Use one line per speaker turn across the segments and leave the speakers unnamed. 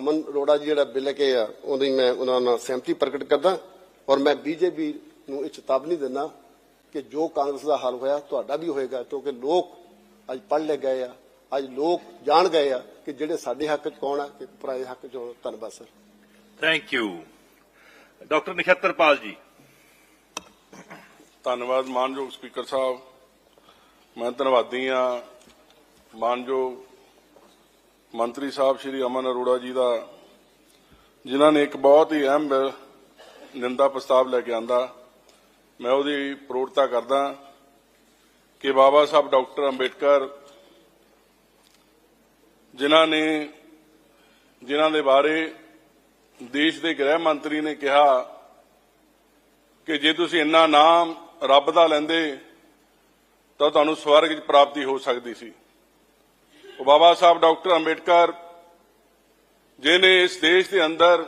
ਅਮਨ ਅਰੋੜਾ ਜੀ ਜਿਹੜਾ ਬਿੱਲ ਕੇ ਆ ਉਹਦੀ ਮੈਂ ਉਹਨਾਂ ਨਾਲ ਸਹਿਮਤੀ ਪ੍ਰਗਟ ਕਰਦਾ ਔਰ ਮੈਂ ਬੀਜੇਪੀ ਨੂੰ ਇਹ ਚੇਤਾਵਨੀ ਦਿੰਦਾ ਕਿ ਜੋ ਕਾਂਗਰਸ ਦਾ ਹਾਲ ਹੋਇਆ ਤੁਹਾਡਾ ਵੀ ਹੋਏਗਾ ਕਿਉਂਕਿ ਲੋਕ ਅੱਜ ਪੜ੍ਹ ਲੈ ਗਏ ਆ ਅੱਜ ਲੋਕ ਜਾਣ ਗਏ ਆ ਕਿ ਜਿਹੜੇ ਸਾਡੇ ਹੱਕ 'ਚ ਕੌਣ ਆ ਤੇ ਪਰਾਏ ਹੱਕ 'ਚ। ਧੰਨਵਾਦ ਸਰ।
ਥੈਂਕ ਯੂ ਡਾਕਟਰ ਨਖੇਤਰਪਾਲ ਜੀ।
ਧੰਨਵਾਦ ਮਾਨਯੋਗ ਸਪੀਕਰ ਸਾਹਿਬ। ਮੈਂ ਧੰਨਵਾਦੀ ਆ ਮਾਨਯੋਗ ਮੰਤਰੀ ਸਾਹਿਬ ਸ਼੍ਰੀ ਅਮਨ ਅਰੋੜਾ ਜੀ ਦਾ, ਜਿਨ੍ਹਾਂ ਨੇ ਇੱਕ ਬਹੁਤ ਹੀ ਅਹਿਮ ਨਿੰਦਾ ਪ੍ਰਸਤਾਵ ਲੈ ਕੇ ਆਂਦਾ, ਮੈਂ ਉਹਦੀ ਪ੍ਰੋੜਤਾ ਕਰਦਾ ਕਿ ਬਾਬਾ ਸਾਹਿਬ ਡਾਕਟਰ ਅੰਬੇਡਕਰ ਜਿਨ੍ਹਾਂ ਨੇ, ਜਿਨ੍ਹਾਂ ਦੇ ਬਾਰੇ ਦੇਸ਼ ਦੇ ਗ੍ਰਹਿ ਮੰਤਰੀ ਨੇ ਕਿਹਾ ਕਿ ਜੇ ਤੁਸੀਂ ਇੰਨਾ ਨਾਮ ਰੱਬ ਦਾ ਲੈਂਦੇ ਤਾਂ ਤੁਹਾਨੂੰ ਸਵਰਗ 'ਚ ਪ੍ਰਾਪਤੀ ਹੋ ਸਕਦੀ ਸੀ। ਉਹ ਬਾਬਾ ਸਾਹਿਬ ਡਾਕਟਰ ਅੰਬੇਡਕਰ ਜਿਨੇ ਇਸ ਦੇਸ਼ ਦੇ ਅੰਦਰ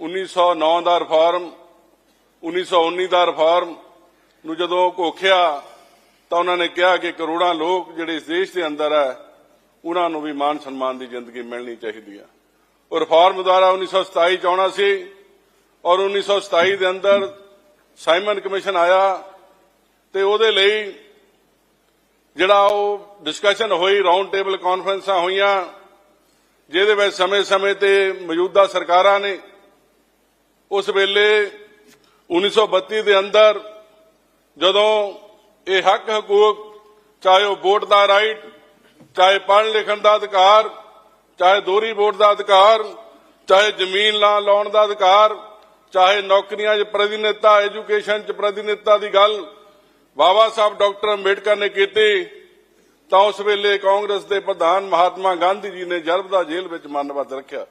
1909 ਦਾ ਰਿਫਾਰਮ 1919 ਦਾ ਰਿਫਾਰਮ ਨੂੰ ਜਦੋਂ ਘੋਖਿਆ, ਤਾਂ ਉਹਨਾਂ ਨੇ ਕਿਹਾ ਕਿ ਕਰੋੜਾਂ ਲੋਕ ਜਿਹੜੇ ਇਸ ਦੇਸ਼ ਦੇ ਅੰਦਰ ਹੈ, ਉਹਨਾਂ ਨੂੰ ਵੀ ਮਾਨ ਸਨਮਾਨ ਦੀ ਜ਼ਿੰਦਗੀ ਮਿਲਣੀ ਚਾਹੀਦੀ ਹੈ। ਉਹ ਰਿਫਾਰਮ ਦੁਆਰਾ 1927 ਚ ਆਉਣਾ ਸੀ ਔਰ 1927 ਦੇ ਅੰਦਰ ਸਾਈਮਨ ਕਮਿਸ਼ਨ ਆਇਆ ਤੇ ਉਹਦੇ ਲਈ ਜਿਹੜਾ ਉਹ ਡਿਸਕਸ਼ਨ ਹੋਈ ਰਾਉਂਡ ਟੇਬਲ ਕਾਨਫਰੰਸਾਂ ਹੋਈਆਂ, ਜਿਹਦੇ ਵਿੱਚ ਸਮੇਂ-ਸਮੇਂ ਤੇ ਮੌਜੂਦਾ ਸਰਕਾਰਾਂ ਨੇ, ਉਸ ਵੇਲੇ 1932 ਦੇ ਅੰਦਰ ਜਦੋਂ ਇਹ ਹੱਕ ਹਕੂਕ, ਚਾਹੇ ਉਹ ਵੋਟ ਦਾ ਰਾਈਟ ਚਾਹੇ ਪੜ੍ਹਨ ਲਿਖਣ ਦਾ ਅਧਿਕਾਰ, ਚਾਹੇ ਦੋਹਰੀ ਵੋਟ ਦਾ ਅਧਿਕਾਰ, ਚਾਹੇ ਜ਼ਮੀਨ ਲਾ, ਲਾਉਣ ਦਾ ਅਧਿਕਾਰ, ਚਾਹੇ ਨੌਕਰੀਆਂ 'ਚ ਪ੍ਰਤੀਨਿਧਤਾ ਐਜੂਕੇਸ਼ਨ 'ਚ ਪ੍ਰਤੀਨਿਧਤਾ ਦੀ ਗੱਲ ਬਾਬਾ ਸਾਹਿਬ ਡਾਕਟਰ ਅੰਬੇਡਕਰ ਨੇ ਕੀਤੀ, ਤਾਂ ਉਸ ਵੇਲੇ ਕਾਂਗਰਸ ਦੇ ਪ੍ਰਧਾਨ ਮਹਾਤਮਾ ਗਾਂਧੀ ਜੀ ਨੇ ਜਰਬਦਾ ਜੇਲ੍ਹ ਵਿੱਚ ਮੰਨਵਤ ਰੱਖਿਆ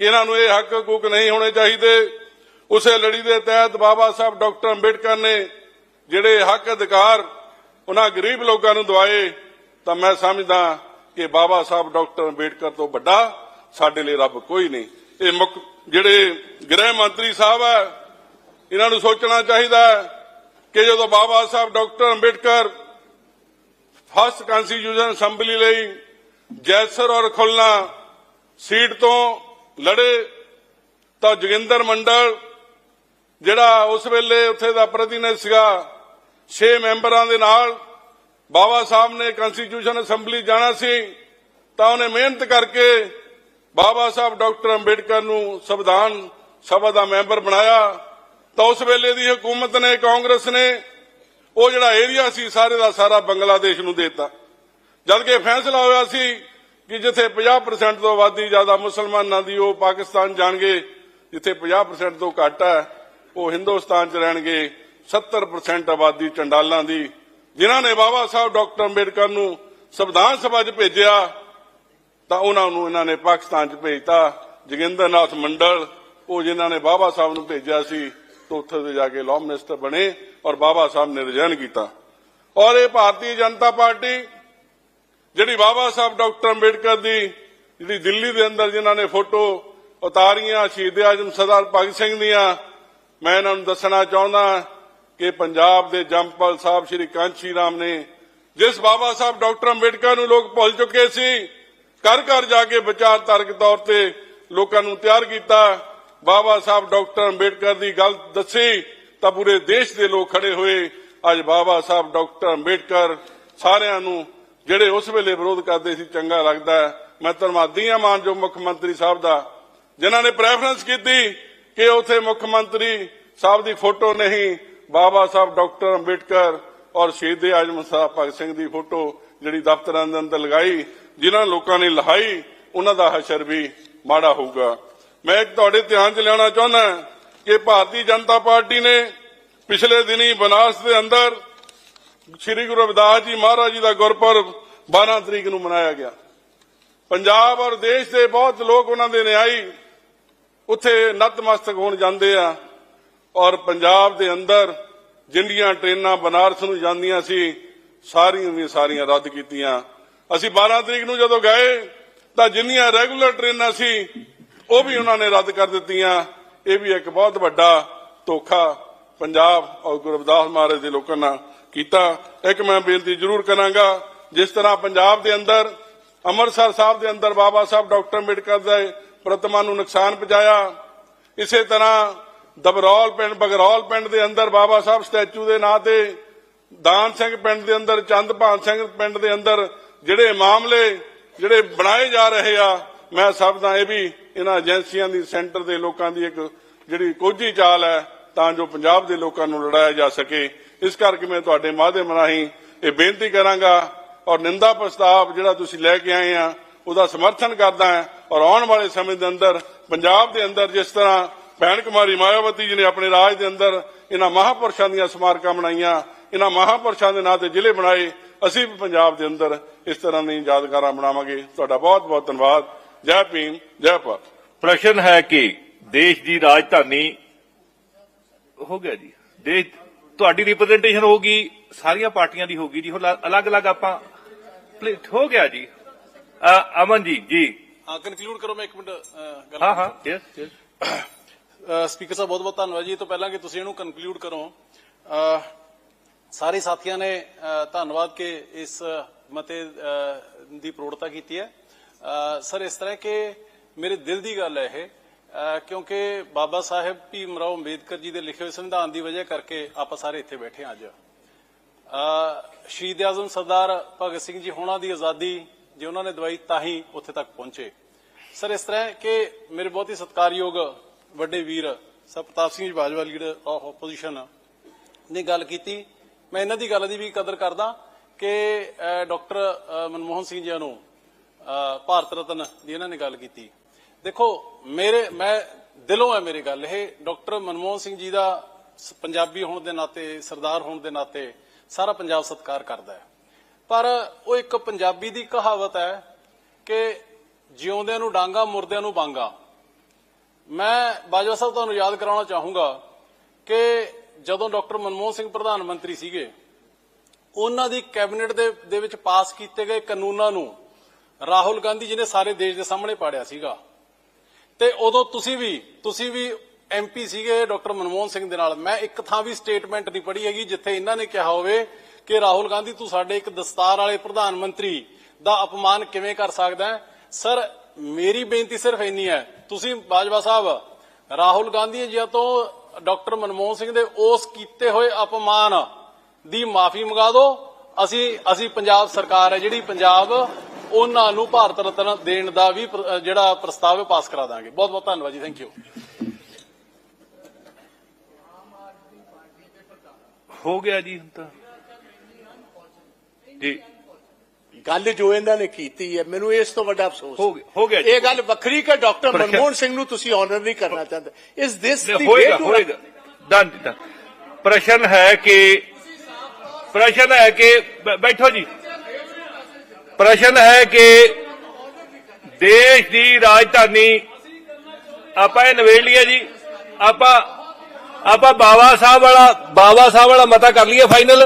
ਕਿ ਇਹਨਾਂ ਨੂੰ ਇਹ ਹੱਕ ਹਕੂਕ ਨਹੀਂ ਹੋਣੇ ਚਾਹੀਦੇ। ਉਸੇ ਲੜੀ ਦੇ ਤਹਿਤ ਬਾਬਾ ਸਾਹਿਬ ਡਾਕਟਰ ਅੰਬੇਡਕਰ ਨੇ ਜਿਹੜੇ ਹੱਕ ਅਧਿਕਾਰ ਉਹਨਾਂ ਗਰੀਬ ਲੋਕਾਂ ਨੂੰ ਦਵਾਏ, ਤਾਂ ਮੈਂ ਸਮਝਦਾ ਕਿ ਬਾਬਾ ਸਾਹਿਬ ਡਾਕਟਰ ਅੰਬੇਡਕਰ ਤੋਂ ਵੱਡਾ ਸਾਡੇ ਲਈ ਰੱਬ ਕੋਈ ਨਹੀਂ। ਇਹ ਮੁੱਖ, ਜਿਹੜੇ ਗ੍ਰਹਿ ਮੰਤਰੀ ਸਾਹਿਬ ਹੈ, ਇਹਨਾਂ ਨੂੰ ਸੋਚਣਾ ਚਾਹੀਦਾ ਹੈ ਕਿ ਜਦੋਂ Baba Sahib doctor Ambedkar first constitution assembly ਲਈ ਜੈਸਰ ਔਰ ਖੁਲਨਾ ਸੀਟ ਤੋਂ ਲੜੇ, ਤਾਂ ਜੋਗਿੰਦਰ ਮੰਡਲ, ਜਿਹੜਾ ਉਸ ਵੇਲੇ ਉੱਥੇ ਦਾ ਪ੍ਰਤੀਨਿਧ ਸੀਗਾ 6 ਮੈਂਬਰਾਂ ਦੇ ਨਾਲ ਬਾਬਾ ਸਾਹਿਬ ਨੇ ਕਨਸਟੀਟਿਊਸ਼ਨ ਅਸੈਂਬਲੀ ਜਾਣਾ ਸੀ, ਤਾਂ ਉਹਨੇ ਮਿਹਨਤ ਕਰਕੇ ਬਾਬਾ ਸਾਹਿਬ ਡਾਕਟਰ ਅੰਬੇਡਕਰ ਨੂੰ ਸੰਵਿਧਾਨ ਸਭਾ ਦਾ ਮੈਂਬਰ ਬਣਾਇਆ। ਤਾਂ ਉਸ ਵੇਲੇ ਦੀ ਹਕੂਮਤ ਨੇ, ਕਾਂਗਰਸ ਨੇ, ਉਹ ਜਿਹੜਾ ਏਰੀਆ ਸੀ ਸਾਰੇ ਦਾ ਸਾਰਾ ਬੰਗਲਾਦੇਸ਼ ਨੂੰ ਦੇਤਾ। ਜਦ ਕਿ ਫੈਸਲਾ ਹੋਇਆ ਸੀ ਕਿ ਜਿੱਥੇ 50% ਤੋਂ ਆਬਾਦੀ ਜ਼ਿਆਦਾ ਮੁਸਲਮਾਨਾਂ ਦੀ, ਉਹ ਪਾਕਿਸਤਾਨ ਜਾਣਗੇ, ਜਿੱਥੇ 50% ਤੋਂ ਘੱਟ ਹੈ, ਉਹ ਹਿੰਦੁਸਤਾਨ 'ਚ ਰਹਿਣਗੇ 70% ਆਬਾਦੀ ਚੰਡਾਲਾਂ ਦੀ। ਜਿਨ੍ਹਾਂ ਨੇ ਬਾਬਾ ਸਾਹਿਬ ਡਾਕਟਰ ਅੰਬੇਡਕਰ ਨੂੰ ਸੰਵਿਧਾਨ ਸਭਾ 'ਚ ਭੇਜਿਆ, ਤਾਂ ਉਹਨਾਂ ਨੂੰ ਇਹਨਾਂ ਨੇ ਪਾਕਿਸਤਾਨ 'ਚ ਭੇਜਤਾ। ਜੋਗਿੰਦਰ ਨਾਥ ਮੰਡਲ, ਉਹ ਜਿਨ੍ਹਾਂ ਨੇ ਬਾਬਾ ਸਾਹਿਬ ਨੂੰ ਭੇਜਿਆ ਸੀ ਤੋਂ ਉੱਥੇ ਦੇ ਜਾ ਕੇ ਲਾਅ ਮਿਨਿਸਟਰ ਬਣੇ ਔਰ ਬਾਬਾ ਸਾਹਿਬ ਨੇ ਰਿਜ਼ਾਈਨ ਕੀਤਾ। ਔਰ ਇਹ ਭਾਰਤੀ ਜਨਤਾ ਪਾਰਟੀ, ਜਿਹੜੀ ਬਾਬਾ ਸਾਹਿਬ ਡਾਕਟਰ ਅੰਬੇਡਕਰ ਦੀ, ਜਿਹੜੀ ਦਿੱਲੀ ਦੇ ਅੰਦਰ ਜਿਨ੍ਹਾਂ ਨੇ ਫੋਟੋ ਉਤਾਰੀਆਂ ਸ਼ਹੀਦ ਆਜਮ ਸਰਦਾਰ ਭਗਤ ਸਿੰਘ ਦੀਆਂ, ਮੈਂ ਇਹਨਾਂ ਨੂੰ ਦੱਸਣਾ ਚਾਹੁੰਦਾ ਕਿ ਪੰਜਾਬ ਦੇ ਜੰਪਲ ਸਾਹਿਬ ਸ਼੍ਰੀ ਕਾਂਚੀ ਰਾਮ ਨੇ ਜਿਸ ਬਾਬਾ ਸਾਹਿਬ ਡਾਕਟਰ ਅੰਬੇਡਕਰ ਨੂੰ ਲੋਕ ਭੁੱਲ ਚੁੱਕੇ ਸੀ, ਘਰ ਘਰ ਜਾ ਕੇ ਵਿਚਾਰਧਾਰਕ ਤੌਰ ਤੇ ਲੋਕਾਂ ਨੂੰ ਤਿਆਰ ਕੀਤਾ ਬਾਬਾ ਸਾਹਿਬ ਡਾਕਟਰ ਅੰਬੇਡਕਰ ਦੀ ਗੱਲ ਦੱਸੀ ਤਾਂ ਪੂਰੇ ਦੇਸ਼ ਦੇ ਲੋਕ ਖੜੇ ਹੋਏ। ਅੱਜ ਬਾਬਾ ਸਾਹਿਬ ਡਾਕਟਰ ਅੰਬੇਡਕਰ ਸਾਰਿਆਂ ਨੂੰ ਜਿਹੜੇ ਉਸ ਵੇਲੇ ਵਿਰੋਧ ਕਰਦੇ ਸੀ, ਚੰਗਾ ਲੱਗਦਾ ਮੈਂ ਧੰਨਵਾਦੀ ਹਾਂ ਮਾਨਯੋਗ ਮੁੱਖ ਮੰਤਰੀ ਸਾਹਿਬ ਦਾ, ਜਿਨ੍ਹਾਂ ਨੇ ਪ੍ਰੈਫਰੈਂਸ ਕੀਤੀ ਕਿ ਉਥੇ ਮੁੱਖ ਮੰਤਰੀ ਸਾਹਿਬ ਦੀ ਫੋਟੋ ਨਹੀਂ, ਬਾਬਾ ਸਾਹਿਬ ਡਾਕਟਰ ਅੰਬੇਡਕਰ ਔਰ ਸ਼ਹੀਦ ਆਜਮ ਸਾਹਿਬ ਭਗਤ ਸਿੰਘ ਦੀ ਫੋਟੋ ਜਿਹੜੀ ਦਫ਼ਤਰਾਂ ਦੇ ਅੰਦਰ ਲਗਾਈ, ਜਿਨ੍ਹਾਂ ਲੋਕਾਂ ਨੇ ਲਹਾਈ, ਉਹਨਾਂ ਦਾ ਹਸ਼ਰ ਵੀ ਮਾੜਾ ਹੋਊਗਾ। ਮੈਂ ਇੱਕ ਤੁਹਾਡੇ ਧਿਆਨ 'ਚ ਲਿਆਉਣਾ ਚਾਹੁੰਦਾ ਕਿ ਭਾਰਤੀ ਜਨਤਾ ਪਾਰਟੀ ਨੇ ਪਿਛਲੇ ਦਿਨੀ ਬਨਾਰਸ ਦੇ ਅੰਦਰ ਸ੍ਰੀ ਗੁਰੂ ਰਵਿਦਾਸ ਜੀ ਮਹਾਰਾਜ ਜੀ ਦਾ ਗੁਰਪੁਰਬ 12 ਤਰੀਕ ਨੂੰ ਮਨਾਇਆ ਗਿਆ। ਪੰਜਾਬ ਔਰ ਦੇਸ਼ ਦੇ ਬਹੁਤ ਲੋਕ ਉਹਨਾਂ ਦੇ ਨਿਆਈ ਉੱਥੇ ਨਤਮਸਤਕ ਹੋਣ ਜਾਂਦੇ ਆ ਔਰ ਪੰਜਾਬ ਦੇ ਅੰਦਰ ਜਿੰਨੀਆਂ ਟ੍ਰੇਨਾਂ ਬਨਾਰਸ ਨੂੰ ਜਾਂਦੀਆਂ ਸੀ, ਸਾਰੀਆਂ ਵੀ ਸਾਰੀਆਂ ਰੱਦ ਕੀਤੀਆਂ। ਅਸੀਂ 12 ਤਰੀਕ ਨੂੰ ਜਦੋਂ ਗਏ ਤਾਂ ਜਿੰਨੀਆਂ ਰੈਗੂਲਰ ਟ੍ਰੇਨਾਂ ਸੀ ਉਹ ਵੀ ਉਹਨਾਂ ਨੇ ਰੱਦ ਕਰ ਦਿੱਤੀਆਂ। ਇਹ ਵੀ ਇੱਕ ਬਹੁਤ ਵੱਡਾ ਧੋਖਾ ਪੰਜਾਬ ਔਰ ਗੁਰੂ ਮਹਾਰਾਜ ਦੇ ਲੋਕਾਂ ਨਾਲ ਕੀਤਾ। ਇੱਕ ਮੈਂ ਬੇਨਤੀ ਜ਼ਰੂਰ ਕਰਾਂਗਾ, ਜਿਸ ਤਰ੍ਹਾਂ ਪੰਜਾਬ ਦੇ ਅੰਦਰ, ਅੰਮ੍ਰਿਤਸਰ ਸਾਹਿਬ ਦੇ ਅੰਦਰ ਬਾਬਾ ਸਾਹਿਬ ਡਾਕਟਰ ਅੰਬੇਡਕਰ ਦੇ ਪ੍ਰਤਿਮਾ ਨੂੰ ਨੁਕਸਾਨ ਪਹੁੰਚਾਇਆ। ਇਸੇ ਤਰ੍ਹਾਂ ਦਬਰੌਲ ਪਿੰਡ, ਬਗਰੌਲ ਪਿੰਡ ਦੇ ਅੰਦਰ ਬਾਬਾ ਸਾਹਿਬ ਸਟੈਚੂ ਦੇ ਨਾਂ ਤੇ, ਦਾਨ ਸਿੰਘ ਪਿੰਡ ਦੇ ਅੰਦਰ ਚੰਦਭਾਨ ਸਿੰਘ ਪਿੰਡ ਦੇ ਅੰਦਰ ਜਿਹੜੇ ਮਾਮਲੇ ਜਿਹੜੇ ਬਣਾਏ ਜਾ ਰਹੇ ਆ ਮੈਂ ਸਭ ਦਾ ਇਹ ਵੀ ਇਹਨਾਂ ਏਜੰਸੀਆਂ ਦੀ, ਸੈਂਟਰ ਦੇ ਲੋਕਾਂ ਦੀ ਇੱਕ ਜਿਹੜੀ ਕੋਝੀ ਚਾਲ ਹੈ, ਤਾਂ ਜੋ ਪੰਜਾਬ ਦੇ ਲੋਕਾਂ ਨੂੰ ਲੜਾਇਆ ਜਾ ਸਕੇ। ਇਸ ਕਰਕੇ ਮੈਂ ਤੁਹਾਡੇ ਮਾਧਿਅਮ ਰਾਹੀਂ ਇਹ ਬੇਨਤੀ ਕਰਾਂਗਾ ਔਰ ਨਿੰਦਾ ਪ੍ਰਸਤਾਵ ਜਿਹੜਾ ਤੁਸੀਂ ਲੈ ਕੇ ਆਏ ਆ, ਉਹਦਾ ਸਮਰਥਨ ਕਰਦਾ ਹਾਂ ਔਰ ਆਉਣ ਵਾਲੇ ਸਮੇਂ ਦੇ ਅੰਦਰ ਪੰਜਾਬ ਦੇ ਅੰਦਰ ਜਿਸ ਤਰ੍ਹਾਂ ਭੈਣ ਕੁਮਾਰੀ ਮਾਇਆਵਤੀ ਜੀ ਨੇ ਆਪਣੇ ਰਾਜ ਦੇ ਅੰਦਰ ਇਹਨਾਂ ਮਹਾਪੁਰਸ਼ਾਂ ਦੀਆਂ ਸਮਾਰਕਾਂ ਬਣਾਈਆਂ, ਇਹਨਾਂ ਮਹਾਪੁਰਸ਼ਾਂ ਦੇ ਨਾਂ ਤੇ ਜ਼ਿਲ੍ਹੇ ਬਣਾਏ, ਅਸੀਂ ਵੀ ਪੰਜਾਬ ਦੇ ਅੰਦਰ ਇਸ ਤਰ੍ਹਾਂ ਦੀਆਂ ਯਾਦਗਾਰਾਂ ਬਣਾਵਾਂਗੇ। ਤੁਹਾਡਾ ਬਹੁਤ ਬਹੁਤ ਧੰਨਵਾਦ। ਜੈ ਭੀਮ ਜੈ ਭਾਰਤ।
ਪ੍ਰਸ਼ਨ ਹੈ ਕਿ ਦੇਸ਼ ਦੀ ਰਾਜਧਾਨੀ ਹੋ ਗਿਆ ਜੀ। ਦੇਸ਼ ਤੁਹਾਡੀ ਰਿਪਰੈਜ਼ੈਂਟੇਸ਼ਨ ਹੋਗੀ ਸਾਰੀਆਂ ਪਾਰਟੀਆਂ ਦੀ ਹੋਗੀ ਜੀ। ਅਲੱਗ-ਅਲੱਗ ਆਪਾਂ ਹੋ ਗਿਆ ਜੀ। ਅ, ਅਮਨ ਜੀ ਜੀ।
ਹਾਂ ਕਨਕਲੂਡ ਕਰੋ ਮੈਂ ਇੱਕ ਮਿੰਟ ਗੱਲ
ਹਾਂ ਹਾਂ ਯੈਸ ਯੈਸ
ਸਪੀਕਰ ਸਾਹਿਬ ਬਹੁਤ ਬਹੁਤ ਧੰਨਵਾਦ ਜੀ। ਇਹ ਤੋਂ ਪਹਿਲਾਂ ਕਿ ਤੁਸੀਂ ਇਹਨੂੰ ਕਨਕਲੂਡ ਕਰੋ। ਸਾਰੇ ਸਾਥੀਆਂ ਨੇ ਧੰਨਵਾਦ ਕਿ ਇਸ ਮਤੇ ਦੀ ਪ੍ਰੋੜਤਾ ਕੀਤੀ ਹੈ। ਸਰ, ਇਸ ਤਰ੍ਹਾਂ ਕਿ ਮੇਰੇ ਦਿਲ ਦੀ ਗੱਲ ਹੈ ਇਹ ਕਿਉਂਕਿ ਬਾਬਾ ਸਾਹਿਬ ਭੀਮ ਰਾਓ ਅੰਬੇਦਕਰ ਜੀ ਦੇ ਲਿਖੇ ਹੋਏ ਸੰਵਿਧਾਨ ਦੀ ਵਜ੍ਹਾ ਕਰਕੇ ਆਪਾਂ ਸਾਰੇ ਇੱਥੇ ਬੈਠੇ ਹਾਂ ਅੱਜ। ਸ਼ਹੀਦ ਆਜ਼ਮ ਸਰਦਾਰ ਭਗਤ ਸਿੰਘ ਜੀ ਹੋਣਾ ਦੀ ਆਜ਼ਾਦੀ ਜੇ ਉਹਨਾਂ ਨੇ ਦਵਾਈ ਤਾਂ ਹੀ ਉੱਥੇ ਤੱਕ ਪਹੁੰਚੇ। ਸਰ, ਇਸ ਤਰ੍ਹਾਂ ਕਿ ਮੇਰੇ ਬਹੁਤ ਹੀ ਸਤਿਕਾਰਯੋਗ ਵੱਡੇ ਵੀਰ, sir, Pratap Singh ji Bajwa leader of opposition ਨੇ ਗੱਲ ਕੀਤੀ। ਮੈਂ ਇਹਨਾਂ ਦੀ ਗੱਲ ਦੀ ਵੀ ਕਦਰ ਕਰਦਾ ਕਿ ਡਾਕਟਰ ਮਨਮੋਹਨ ਸਿੰਘ ਜੀ ਨੂੰ ਭਾਰਤ ਰਤਨ ਦੀ ਇਹਨਾਂ ਨੇ ਗੱਲ ਕੀਤੀ। ਦੇਖੋ, ਮੇਰੇ, ਮੈਂ, ਦਿਲੋਂ ਹੈ ਮੇਰੀ ਗੱਲ ਇਹ, ਡਾਕਟਰ ਮਨਮੋਹਨ ਸਿੰਘ ਜੀ ਦਾ ਸ- ਪੰਜਾਬੀ ਹੋਣ ਦੇ ਨਾਤੇ, ਸਰਦਾਰ ਹੋਣ ਦੇ ਨਾਤੇ ਸਾਰਾ ਪੰਜਾਬ ਸਤਿਕਾਰ ਕਰਦਾ ਹੈ। ਪਰ ਉਹ ਇੱਕ ਪੰਜਾਬੀ ਦੀ ਕਹਾਵਤ ਹੈ ਕਿ ਜਿਉਂਦਿਆਂ ਨੂੰ ਡਾਂਗਾ, ਮੁਰਦਿਆਂ ਨੂੰ ਬਾਂਗਾ। ਮੈਂ ਬਾਜਵਾ ਸਾਹਿਬ ਤੁਹਾਨੂੰ ਯਾਦ ਕਰਾਉਣਾ ਚਾਹੂੰਗਾ ਕਿ ਜਦੋਂ ਡਾਕਟਰ ਮਨਮੋਹਨ ਸਿੰਘ ਪ੍ਰਧਾਨ ਮੰਤਰੀ ਸੀਗੇ, ਉਹਨਾਂ ਦੀ ਕੈਬਨਿਟ ਦੇ ਵਿੱਚ ਪਾਸ ਕੀਤੇ ਗਏ ਕਾਨੂੰਨਾਂ ਨੂੰ ਰਾਹੁਲ ਗਾਂਧੀ ਜੀ ਨੇ ਸਾਰੇ ਦੇਸ਼ ਦੇ ਸਾਹਮਣੇ ਪਾੜਿਆ ਸੀਗਾ। ਤੇ ਉਦੋਂ ਤੁਸੀਂ ਵੀ ਤੁਸੀਂ ਵੀ ਐਮਪੀ ਸੀਗੇ ਡਾਕਟਰ ਮਨਮੋਹਨ ਸਿੰਘ ਦੇ ਨਾਲ। ਮੈਂ ਇੱਕ ਥਾਂ ਵੀ ਸਟੇਟਮੈਂਟ ਨਹੀਂ ਪੜ੍ਹੀ ਹੈਗੀ ਜਿੱਥੇ ਇਹਨਾਂ ਨੇ ਕਿਹਾ ਹੋਵੇ ਕਿ ਰਾਹੁਲ ਗਾਂਧੀ, ਤੂੰ ਸਾਡੇ ਇੱਕ ਦਸਤਾਰ ਵਾਲੇ ਪ੍ਰਧਾਨ ਮੰਤਰੀ ਦਾ ਅਪਮਾਨ ਕਿਵੇਂ ਕਰ ਸਕਦਾ ਸਰ, ਮੇਰੀ ਬੇਨਤੀ ਸਿਰਫ ਇੰਨੀ ਹੈ। ਤੁਸੀਂ ਬਾਜਵਾ ਸਾਹਿਬ, ਰਾਹੁਲ ਗਾਂਧੀ ਜੀ ਤੋਂ ਡਾਕਟਰ ਮਨਮੋਹਨ ਸਿੰਘ ਦੇ ਉਸ ਕੀਤੇ ਹੋਏ ਅਪਮਾਨ ਦੀ ਮਾਫੀ ਮੰਗਾ ਦਿਓ। ਅਸੀਂ ਅਸੀਂ ਪੰਜਾਬ ਸਰਕਾਰ ਹੈ ਜਿਹੜੀ ਪੰਜਾਬ ਉਹਨਾਂ ਨੂੰ ਭਾਰਤ ਰਤਨ ਦੇਣ ਦਾ ਵੀ ਜਿਹੜਾ ਪ੍ਰਸਤਾਵ ਹੈ ਪਾਸ ਕਰਾ ਦਾਂਗੇ। ਬਹੁਤ ਬਹੁਤ ਧੰਨਵਾਦ ਜੀ ਥੈਂਕ ਯੂ
ਹੋ ਗਿਆ ਜੀ ਹੁਣ ਤਾਂ। ਜੀ।
ਗੱਲ ਜੋ ਇਹਨਾਂ ਨੇ ਕੀਤੀ ਹੈ ਮੈਨੂੰ ਇਸ ਤੋਂ ਵੱਡਾ ਅਫਸੋਸ
ਹੋ ਗਿਆ- ਹੋ ਗਿਆ ਜੀ।
ਇਹ ਗੱਲ ਵੱਖਰੀ ਕਿ ਡਾਕਟਰ ਮਨਮੋਹਨ ਸਿੰਘ ਨੂੰ ਤੁਸੀਂ ਆਨਰ ਨਹੀਂ ਕਰਨਾ ਚਾਹੁੰਦੇ। ਇਸ ਦਿਸ
ਨਹੀਂ, ਹੋਏਗਾ ਹੋਏਗਾ। ਡਨ ਪ੍ਰਸ਼ਨ ਹੈ ਕਿ ਪ੍ਰਸ਼ਨ ਹੈ ਕਿ ਬੈਠੋ ਜੀ। ਪ੍ਰਸ਼ਨ ਹੈ ਕਿ ਦੇਸ਼ ਦੀ ਰਾਜਧਾਨੀ ਆਪਾਂ ਇਹ ਨਵੇੜ ਲਈਏ ਜੀ। ਆਪਾਂ ਆਪਾਂ ਬਾਬਾ ਸਾਹਿਬ ਵਾਲਾ ਬਾਬਾ ਸਾਹਿਬ ਵਾਲਾ ਮਤਾ ਕਰ ਲਈਏ ਫਾਈਨਲ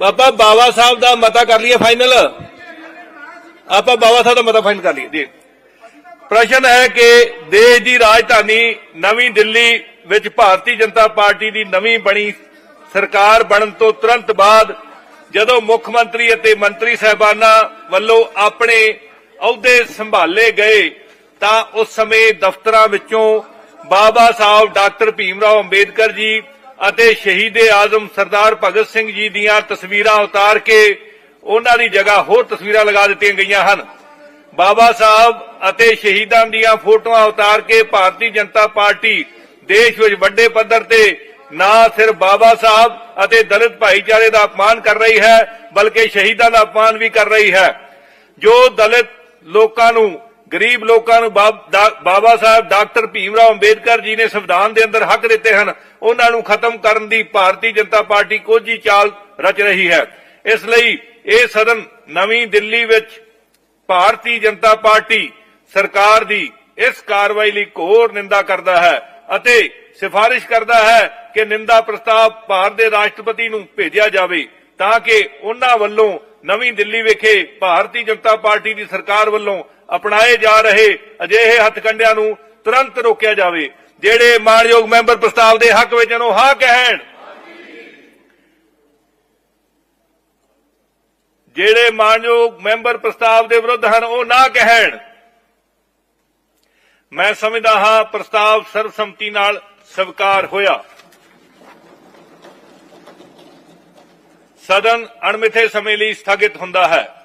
ਬਾਬਾ ਬਾਬਾ ਸਾਹਿਬ ਦਾ ਮਤਾ ਕਰ ਲਈਏ ਫਾਈਨਲ ਆਪਾਂ ਬਾਬਾ ਸਾਹਿਬ ਦਾ ਮਤਾ ਫਾਈਨਲ ਕਰ ਲਈਏ। ਜੀ। ਪ੍ਰਸ਼ਨ ਹੈ ਕਿ ਦੇਸ਼ ਦੀ ਰਾਜਧਾਨੀ ਨਵੀਂ ਦਿੱਲੀ ਵਿੱਚ ਭਾਰਤੀ ਜਨਤਾ ਪਾਰਟੀ ਦੀ ਨਵੀਂ ਬਣੀ ਸਰਕਾਰ ਬਣਨ ਤੋਂ ਤੁਰੰਤ ਬਾਅਦ ਜਦੋਂ ਮੁੱਖ ਮੰਤਰੀ ਅਤੇ ਮੰਤਰੀ ਸਹਿਬਾਨਾਂ ਵੱਲੋਂ ਆਪਣੇ ਅਹੁਦੇ ਸੰਭਾਲੇ ਗਏ, ਤਾਂ ਉਸ ਸਮੇਂ ਦਫ਼ਤਰਾਂ ਵਿੱਚੋਂ ਬਾਬਾ ਸਾਹਿਬ ਡਾਕਟਰ ਭੀਮ ਰਾਓ ਅੰਬੇਦਕਰ ਜੀ ਅਤੇ ਸ਼ਹੀਦੇ ਆਜ਼ਮ ਸਰਦਾਰ ਭਗਤ ਸਿੰਘ ਜੀ ਦੀਆਂ ਤਸਵੀਰਾਂ ਉਤਾਰ ਕੇ ਉਹਨਾਂ ਦੀ ਜਗ੍ਹਾ ਹੋਰ ਤਸਵੀਰਾਂ ਲਗਾ ਦਿੱਤੀਆਂ ਗਈਆਂ ਹਨ। ਬਾਬਾ ਸਾਹਿਬ ਅਤੇ ਸ਼ਹੀਦਾਂ ਦੀਆਂ ਫੋਟੋਆਂ ਉਤਾਰ ਕੇ ਭਾਰਤੀ ਜਨਤਾ ਪਾਰਟੀ ਦੇਸ਼ ਵਿੱਚ ਵੱਡੇ ਪੱਧਰ ਤੇ ਨਾ ਸਿਰਫ ਬਾਬਾ ਸਾਹਿਬ ਅਤੇ ਦਲਿਤ ਭਾਈਚਾਰੇ ਦਾ ਅਪਮਾਨ ਕਰ ਰਹੀ ਹੈ, ਬਲਕਿ ਸ਼ਹੀਦਾਂ ਦਾ ਅਪਮਾਨ ਵੀ ਕਰ ਰਹੀ ਹੈ। ਜੋ ਦਲਿਤ ਲੋਕਾਂ ਨੂੰ, ਗਰੀਬ ਲੋਕਾਂ ਨੂੰ ਬਾਬਾ ਸਾਹਿਬ ਡਾਕਟਰ ਭੀਮ ਅੰਬੇਦਕਰ ਜੀ ਨੇ ਸੰਵਿਧਾਨ ਦੇ ਅੰਦਰ ਹੱਕ ਦਿੱਤੇ ਹਨ, ਉਹਨਾਂ ਨੂੰ ਖਤਮ ਕਰਨ ਦੀ ਭਾਰਤੀ ਜਨਤਾ ਪਾਰਟੀ ਕੋਝੀ ਚਾਲ ਰਚ ਰਹੀ ਹੈ। ਇਸ ਲਈ ਇਹ ਸਦਨ ਨਵੀਂ ਦਿੱਲੀ ਵਿੱਚ ਭਾਰਤੀ ਜਨਤਾ ਪਾਰਟੀ ਸਰਕਾਰ ਦੀ ਇਸ ਕਾਰਵਾਈ ਲਈ ਘੋਰ ਨਿੰਦਾ ਕਰਦਾ ਹੈ ਅਤੇ ਸਿਫਾਰਿਸ਼ ਕਰਦਾ ਹੈ ਕਿ ਨਿੰਦਾ ਪ੍ਰਸਤਾਵ ਭਾਰਤ ਦੇ ਰਾਸ਼ਟਰਪਤੀ ਨੂੰ ਭੇਜਿਆ ਜਾਵੇ ਤਾਂ ਕਿ ਉਹਨਾਂ ਵੱਲੋਂ ਨਵੀਂ ਦਿੱਲੀ ਵਿਖੇ ਭਾਰਤੀ ਜਨਤਾ ਪਾਰਟੀ ਦੀ ਸਰਕਾਰ ਵੱਲੋਂ ਅਪਣਾਏ ਜਾ ਰਹੇ ਅਜਿਹੇ ਹੱਥਕੰਡਿਆਂ ਨੂੰ ਤੁਰੰਤ ਰੋਕਿਆ ਜਾਵੇ। ਜਿਹੜੇ ਮਾਨਯੋਗ ਮੈਂਬਰ ਪ੍ਰਸਤਾਵ ਦੇ ਹੱਕ ਵਿੱਚ ਨੂੰ ਹਾਂ ਕਹਿਣ। ਜਿਹੜੇ ਮਾਨਯੋਗ ਮੈਂਬਰ ਪ੍ਰਸਤਾਵ ਦੇ ਵਿਰੁੱਧ ਹਨ, ਉਹ ਨਾ ਕਹਿਣ। ਮੈਂ ਸਮਝਦਾ ਹਾਂ, ਪ੍ਰਸਤਾਵ ਸਰਬਸੰਮਤੀ ਨਾਲ ਸਵੀਕਾਰ ਹੋਇਆ। ਸਦਨ ਅਣਮਿੱਥੇ ਸਮੇਂ ਲਈ ਸਥਗਿਤ ਹੁੰਦਾ ਹੈ।